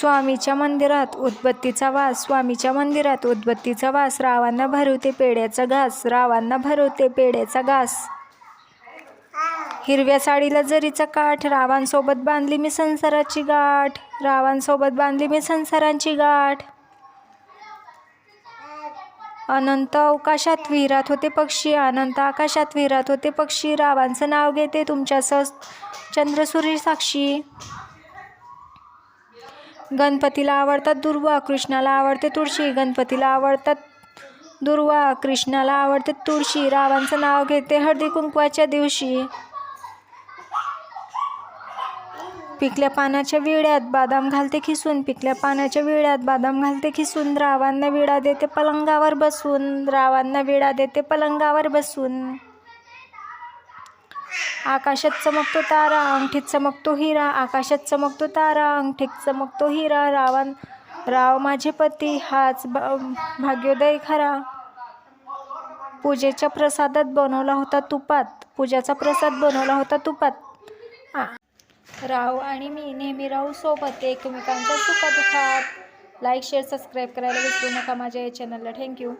स्वामीच्या मंदिरात उदबत्तीचा वास स्वामीच्या मंदिरात उदबत्तीचा वास रावांना भरवते पेड्याचा घास रावांना भरवते पेड्याचा घास. हिरव्या साडीला जरीचा काठ रावांसोबत बांधली मी संसाराची गाठ रावांसोबत बांधली मी संसारांची गाठ. अनंत अवकाशात विहिरात होते पक्षी अनंत आकाशात विहिरात होते पक्षी. रावांचं नाव घेते तुमच्यासह चंद्रसूर्य साक्षी गणपतीला आवडतात दुर्वा कृष्णाला आवडते तुळशी. गणपतीला आवडतात दुर्वा कृष्णाला आवडते तुळशी. रावांचं नाव घेते हळदी कुंकवाच्या दिवशी. पिकल्या पानाच्या विड्यात बादाम घालते खिसून. पिकल्या पानाच्या विड्यात बादाम घालते खिसून. रावांना विडा देते पलंगावर बसून. रावांना विडा देते पलंगावर बसून. आकाशात चमकतो तारा अंगठीत चमकतो हिरा. आकाशात चमकतो तारा अंगठीत चमकतो हिरा. रावण राव माझे पती हाच भाग्योदय खरा. पूजेच्या प्रसादात बनवला होता तुपात. पूजाचा प्रसाद बनवला होता तुपात. राव आणि मी नेहमी राहू सोबत एकमेकांच्या सुखादुखात. लाईक शेअर सबस्क्राईब करायला विसरू नका माझ्या या चॅनलला थँक्यू